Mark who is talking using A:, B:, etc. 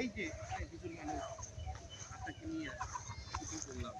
A: এই যে দুজন মানুষ আপনাকে নিয়ে করলাম?